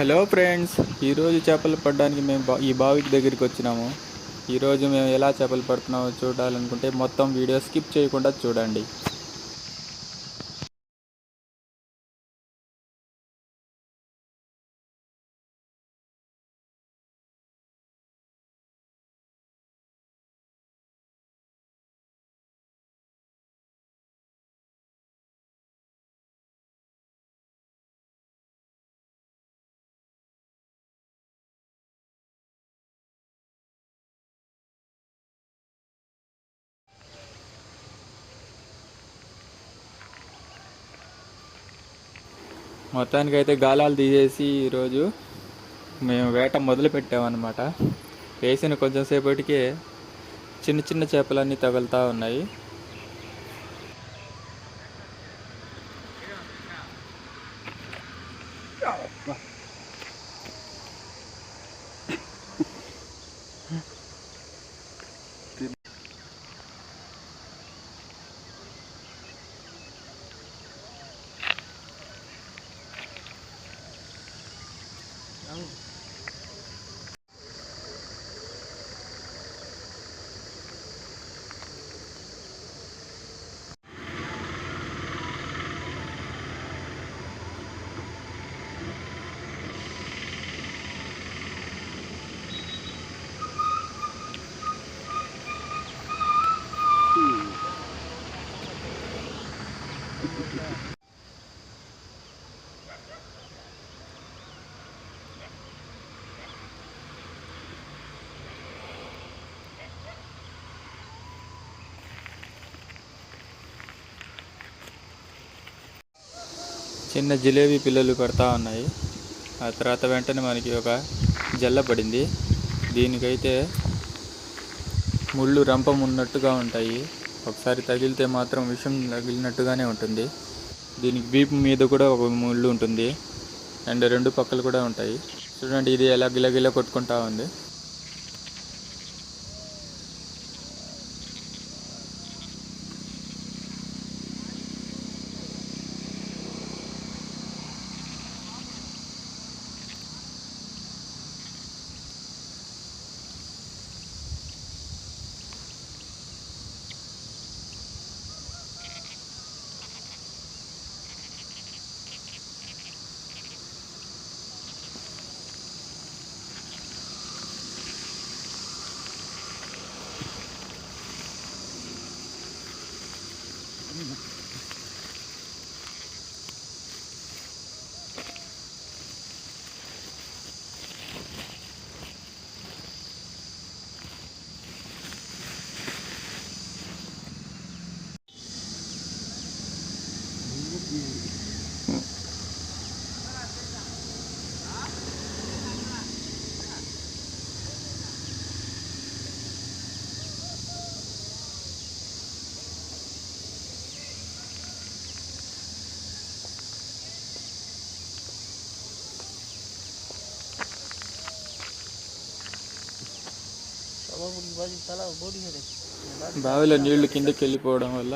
Hello friends ఈరోజు చేపలు పడడానికి మేము బా- ఈ బావికి దగ్గరికి వచ్చినాము. ఈరోజు మేము ఎలా చేపలు పడుతున్నామో చూడాలనుకుంటే మొత్తం వీడియో స్కిప్ చేయకుండా చూడండి. మొత్తానికి అయితే గాలాలు తీసేసి ఈరోజు మేము వేట మొదలు పెట్టామన్నమాట వేసిన కొంచెం సేపటికే చిన్న చిన్న చేపలన్నీ తగులుతూ ఉన్నాయి. Oh. చిన్న జిలేబీ పిల్లలు పెడతా ఉన్నాయి. ఆ తర్వాత వెంటనే మనకి ఒక జల్ల పడింది. దీనికైతే ముళ్ళు రంపం ఉన్నట్టుగా ఉంటాయి. ఒకసారి తగిలితే మాత్రం విషం తగిలినట్టుగానే ఉంటుంది. దీనికి బీపు మీద కూడా ఒక ముళ్ళు ఉంటుంది. అండ్ రెండు పక్కలు కూడా ఉంటాయి. చూడండి ఇది ఎలా గిలగిల కొట్టుకుంటా ఉంది. బావిలో నీళ్ళు కిందకి వెళ్ళిపోవడం వల్ల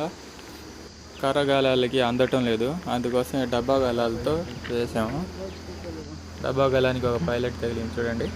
కర్రగాలాలకి అందటం లేదు. అందుకోసం డబ్బా గాలాలతో వేసాము. డబ్బా గాలానికి ఒక పైలట్ తగిలింది చూడండి.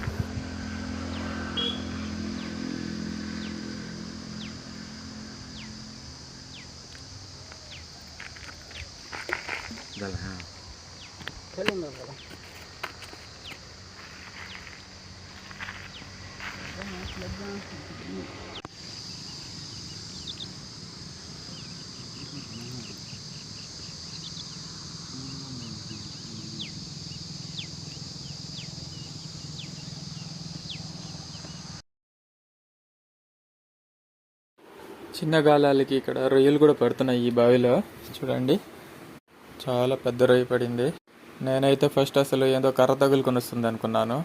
చిన్న గాలాలకి ఇక్కడ రొయ్యలు కూడా పడుతున్నాయి ఈ బావిలో. చూడండి. చాలా పెద్ద రొయ్య పడింది. నేనైతే ఫస్ట్ అసలు ఏదో కర్ర తగులుకొని వస్తుంది అనుకున్నాను.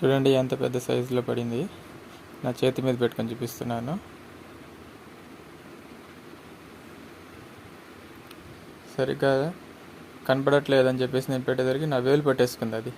చూడండి ఎంత పెద్ద సైజులో పడింది. నా చేతి మీద పెట్టుకొని చూపిస్తున్నాను. సరిగ్గా కనపడట్లేదని చెప్పేసి నేను పెట్టేసరికి నా వేలు పట్టేసుకుంది అది.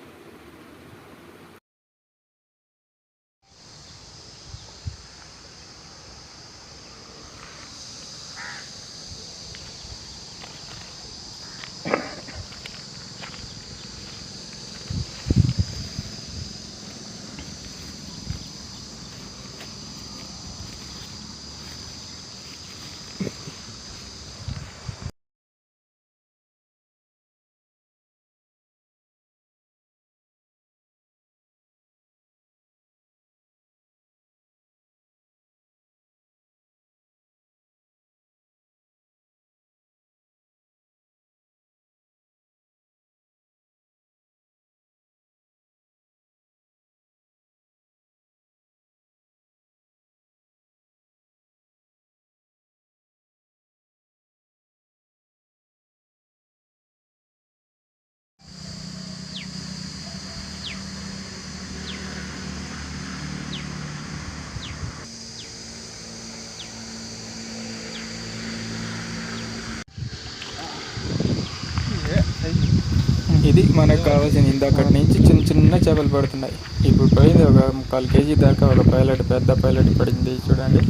ఇది మనకు కావాల్సిన ఇందాకటి నుంచి చిన్న చిన్న చేపలు పడుతున్నాయి. ఇప్పుడు పోయింది ఒక ముక్కాలు కేజీ దాకా ఒక పైలట్ పెద్ద పైలట్ పడింది చూడండి.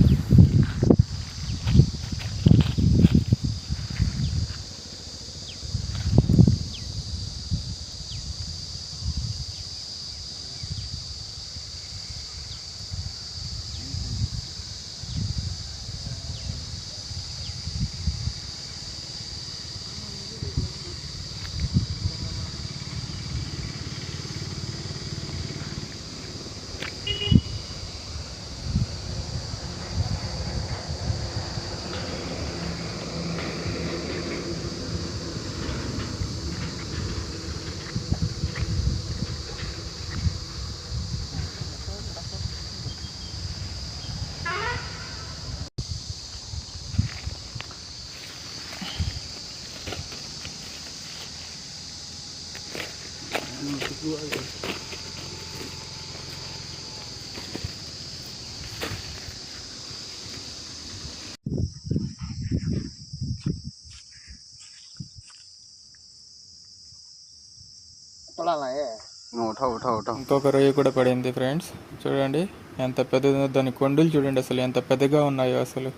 ఇంకొక రొయ్య కూడా పడింది ఫ్రెండ్స్ చూడండి ఎంత పెద్దదో దాని కొండులు చూడండి అసలు ఎంత పెద్దగా ఉన్నాయో అసలు.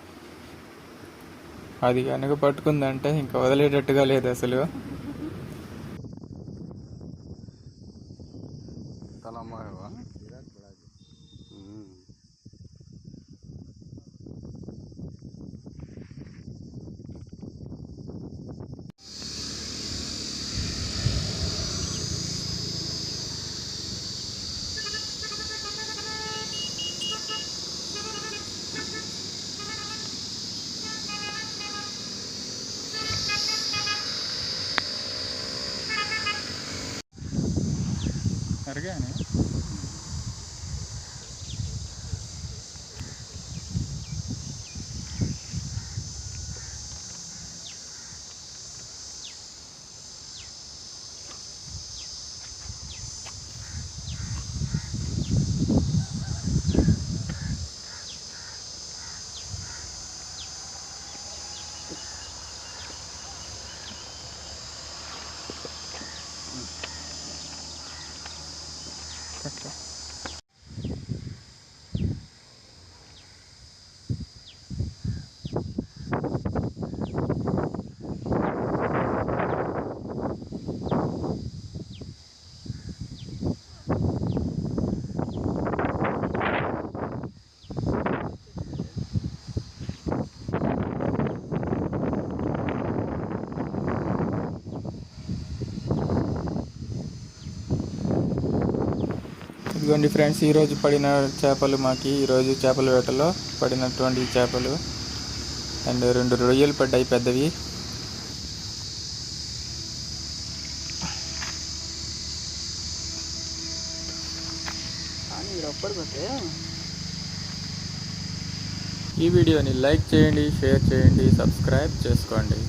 అది కనుక పట్టుకుందంటే ఇంకా వదిలేటట్టుగా లేదు అసలు. märgani tractor. ఇదిగోండి ఫ్రెండ్స్ ఈరోజు పడిన చేపలు మాకు ఈరోజు చేపల వేటలో పడినటువంటి చేపలు అండ్ రెండు రొయ్యలు పడ్డాయి పెద్దవి. ఈ వీడియోని లైక్ చేయండి షేర్ చేయండి సబ్స్క్రైబ్ చేసుకోండి.